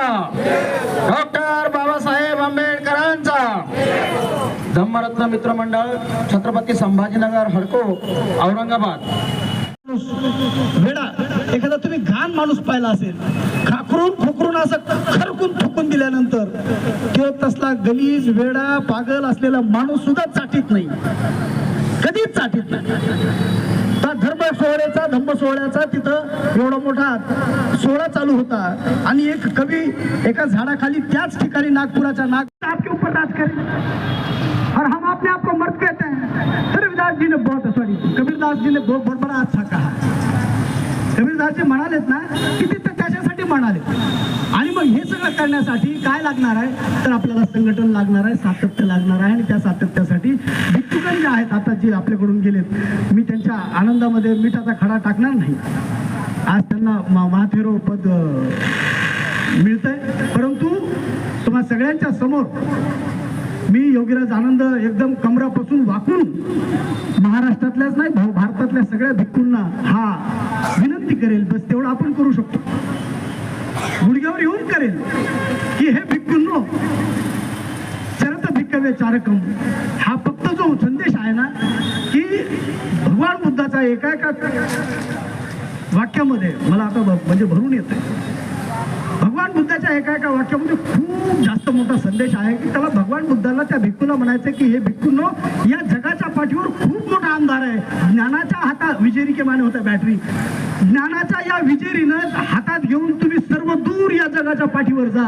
Doctor Babasaheb आंबेडकरांचा. धम्मरत्न मित्रमंडळ छत्रपती संभाजीनगर हडको औरंगाबाद. वेडा एखादा तुम्ही घाण माणूस पाहिला असेल खाकरून फुकरून असं खरकून फुकून दिल्यानंतर तो तसला गलीज वेडा पागल असलेला माणूस सुद्धा चाटीत नाही. कधीच चाटीत तर धर्म सोहळ्याचा धम्म सोहळ्याचा तिथं एवढा मोठा सोहळा चालू होता. आणि एक कवी एका झाडाखाली त्याच ठिकाणी नागपुराच्या नाग आपके ऊपर राज करे. और हम अपने आप को मर्द कहते हैं। फिर रविदास जी ने बहुत सॉरी कबीरदास जी ने बहुत बड़ा अच्छा कहा. कबीरदास जी म्हणालेत ना की त्याच्यासाठी म्हणाले. करण्यासाठी काय लागणार आहे? तर आपल्याला संघटन लागणार आहे सातत्य लागणार आहे. आणि त्या सातत्यासाठी भिक्षुकन जे आहेत आता जे आपल्याकडून गेलेत मी त्यांच्या आनंदामध्ये मिठाचा खडा टाकणार नाही. आज त्यांना मा- महाथेरो पद मिळतंय. परंतु तुम्हा सगळ्यांच्या समोर मी योगीराज आनंद एकदम कमरापासून वाकून महाराष्ट्रातल्याच नाही भाऊ भारतातल्या सगळ्या भिक्खूंना हा विनंती करेल. बस तेवढं आपण करू शकतो. गुडघ्यावर येऊन करेल की हे भिक्खूंनो शरत भिक्कवे चारकम हा. फक्त जो संदेश आहे ना की भगवान बुद्धाचा एका एका वाक्यामध्ये मला आता म्हणजे भरून येत भगवान बुद्धाच्या एका एका वाक्यामध्ये खूप जास्त मोठा संदेश आहे की त्याला भगवान बुद्धाला त्या भिक्खूला म्हणायचं की हे भिक्खूनो या जगाच्या पाठीवर खूप मोठा अंधार आहे. ज्ञानाच्या हातात विजेरी केमाने होता बॅटरी ज्ञानाच्या या विजेरीनं हातात घेऊन तुम्ही सर्व दूर या जगाच्या पाठीवर जा.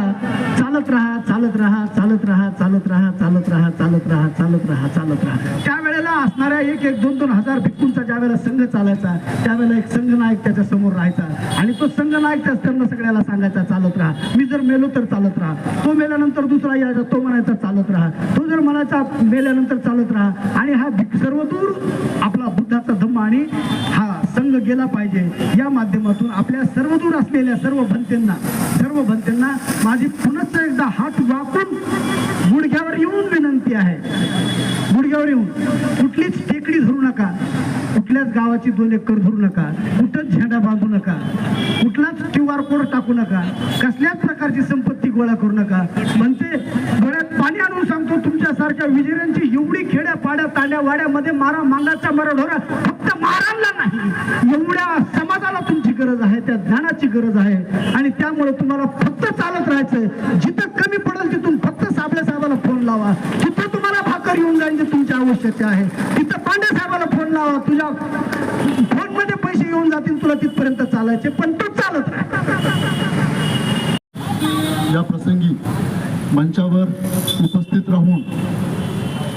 चालत राहा चालत राहा चालत राहा चालत राहा चालत राहा चालत राहा चालत राहा चालत राहा. त्यावेळेला असणाऱ्या एक एक दोन दोन हजार भिक्खूंचा ज्या वेळेला संघ चालायचा त्यावेळेला एक संघनायक त्याच्यासमोर राहायचा आणि तो संघनायक त्या त्यांना सगळ्याला सांगायचा चालत राहा. मी जर मेलो तर चालत राहा. तो मेल्यानंतर दुसरा यायचा तो म्हणायचा चालत राहा. तो जर म्हणायचा मेल्यानंतर चालत राहा. आणि हा सर्वदूर आपला बुद्धाचा धम्म आणि हा संघ गेला पाहिजे. या माध्यमातून आपल्या सर्वदूर असलेल्या सर्व भंतेंना सर्व भंतेंना माझी पुनश्च एकदा हात वाकून गुडघ्यावर येऊन विनंती आहे गुडघ्यावर येऊन कुठलीच टेकडी धरू नका कुठल्याच गावाची दोन एकर धरू नका. कुठंच झेंडा बांधू नका. कुठलाच क्यू आर कोड टाकू नका. कसल्याच प्रकारची संपत्ती गोळा करू नका. म्हणते डोळ्यात पाणी आणून सांगतो तुमच्यासारख्या विजेऱ्यांची एवढी खेड्या पाड्या ताड्या वाड्यामध्ये मारा मांगाचा मरा ढोरा फक्त मारायला नाही. एवढ्या समाजाला तुमची गरज आहे त्या ज्ञानाची गरज आहे. आणि त्यामुळे तुम्हाला फक्त चालत राहायचं जिथं कमी पडेल तिथून फक्त साबल्या साहेबाला फोन लावा तिथं तुम्हाला भाकर येऊन जाईल जे तुमची आवश्यकता आहे. तिथं पांडे साहेबाला फोन लावा. तुझ्या फोनमध्ये पैसे येऊन जातील तुला तिथपर्यंत चालायचे पण तू चालत या प्रसंगी मंचावर उपस्थित राहून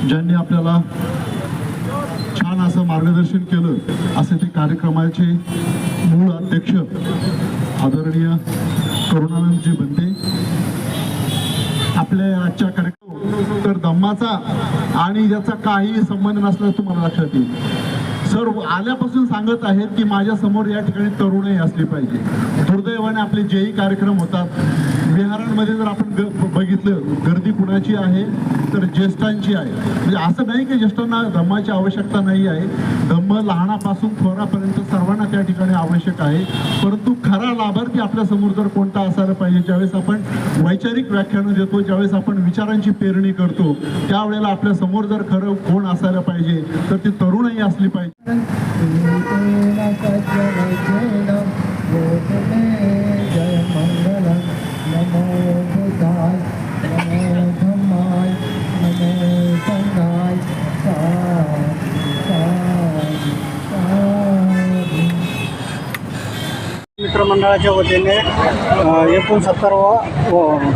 ज्यांनी आपल्याला छान असं मार्गदर्शन केलं असे ते कार्यक्रमाचे मूळ अध्यक्ष आदरणीय करुणानंदजी बनते. आपल्या आजच्या कार्यक्रम तर धम्माचा आणि याचा काही संबंध नसल्याचं तुम्हाला लक्षात येईल. सर आल्यापासून सांगत आहेत की माझ्यासमोर या ठिकाणी तरुणही असली पाहिजे. दुर्दैवाने आपले जेही कार्यक्रम होतात. विहारांमध्ये जर आपण ग- बघितलं गर्दी कुणाची आहे तर ज्येष्ठांची आहे. म्हणजे असं नाही की ज्येष्ठांना धम्माची आवश्यकता नाही आहे. धम्म लहानापासून थोरापर्यंत सर्वांना त्या ठिकाणी आवश्यक आहे. परंतु खरा लाभार्थी आपल्यासमोर जर कोणता असायला पाहिजे ज्यावेळेस आपण वैचारिक व्याख्यानं देतो ज्यावेळेस आपण विचारांची पेरणी करतो त्यावेळेला आपल्यासमोर जर खरं कोण असायला पाहिजे तर ती तरुणही असली पाहिजे. मंडळाच्या वतीने एकोणसत्तरावा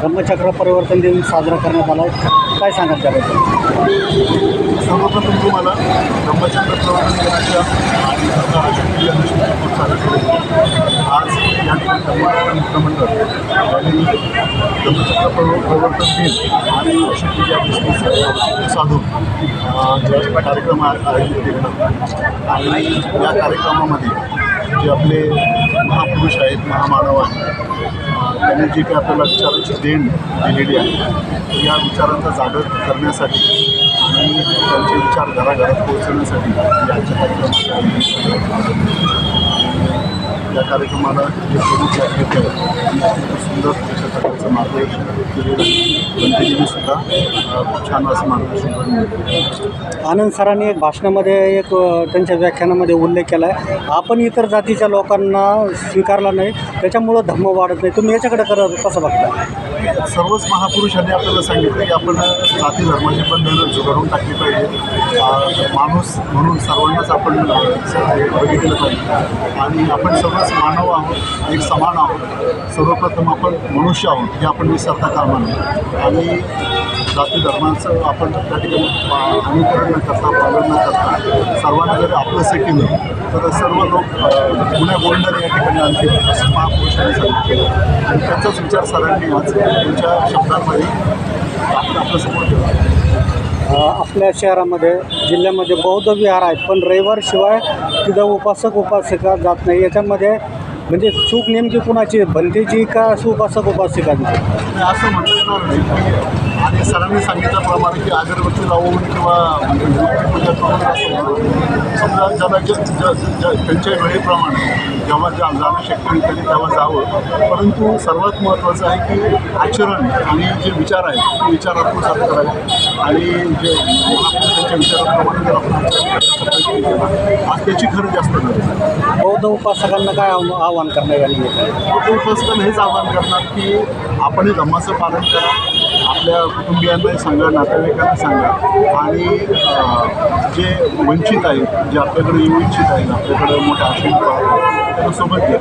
धम्मचक्र परिवर्तन दिन साजरा करण्यात आला आहे. काय सांगाल त्याबद्दल? सर्वप्रथम तुम्हाला धम्मचक्र प्रवर्तन दिनाच्या आज या ठिकाणी मित्रमंडळ यांनी धम्मचक्र प्रवर्तन दिन आणि औषधी साधून कार्यक्रम आयोजित केलेला आणि या कार्यक्रमामध्ये जे आपले महापुरुष आहेत महामानव आहेत. त्यांनी जी काही आपल्याला विचारांची देण दिलेली आहे या विचारांचा जागर करण्यासाठी आणि त्यांचे विचार घराघरात पोहोचवण्यासाठी या आजच्या या कार्यक्रमाला जे प्रमुख आहेत, सुंदर त्यांचं मार्गदर्शन केलेलं आहे खूप छान असं मार्गदर्शन आनंद सरांनी एक भाषणामध्ये एक त्यांच्या व्याख्यानामध्ये उल्लेख केला आहे आपण इतर जातीच्या लोकांना स्वीकारला नाही त्याच्यामुळं धम्म वाढत नाही. तुम्ही याच्याकडे करा कसं बघता? सर्वच महापुरुषांनी आपल्याला सांगितलं की आपण जाती धर्माची बंधनं झुगारून टाकली पाहिजे. माणूस म्हणून सर्वांनाच आपण बघितलं पाहिजे. आणि आपण सर्वच मानव आहोत एक समान आहोत. सर्वप्रथम आपण मनुष्य आहोत हे आपण विसरता कामा नये. आणि जाती धर्माचं आपण त्या ठिकाणी अनुकरण न करता पालन न करता सर्वांना जर आपलंसं केलं तर सर्व लोक अ, गोंडर या ठिकाणी आणतील असं महापुरुषांनी सांगितलं आणि त्यांचाच विचार सरांनी आज त्यांच्या शब्दांमध्ये आपलं आपलं समोर ठेवला अ, आपल्या शहरामध्ये जिल्ह्यामध्ये बौद्ध विहार आहेत पण रविवारशिवाय तिथं उपासक उपासिका जात नाही. याच्यामध्ये म्हणजे चूक नेमकी कुणाची भंतीची का उपासिकांची? असं म्हणता येणार नाही. की आणि सरांनी सांगितल्याप्रमाणे की अगरबत्ती लावून किंवा पूजा करून असं म्हणून समजा ज्याला जे ज- ज- त्यांच्या वेळेप्रमाणे जेव्हा ज्या जाणं शक्य होईल त्यांनी तेव्हा जावं. परंतु सर्वात महत्त्वाचं आहे की आचरण आणि जे विचार आहेत ते विचार आत्मसात करावे. आणि जे महापुरुषांच्या विचाराप्रमाणे जर आपण आज त्याची खरं जास्त गरज आहे. बौद्ध उपासकांना काय आव्हा- आव्हान करण्यात आले तो फर्स्ट हेच आवाहन करणार की आपण धर्माचं पालन करा आपल्या कुटुंबियांनाही सांगा नातेवाईकांना सांगा. आणि जे वंचित आहेत जे आपल्याकडे येऊ इच्छित आहेत आपल्याकडे मोठा आशीर्वाद आहेत त्यांना सोबत घ्या.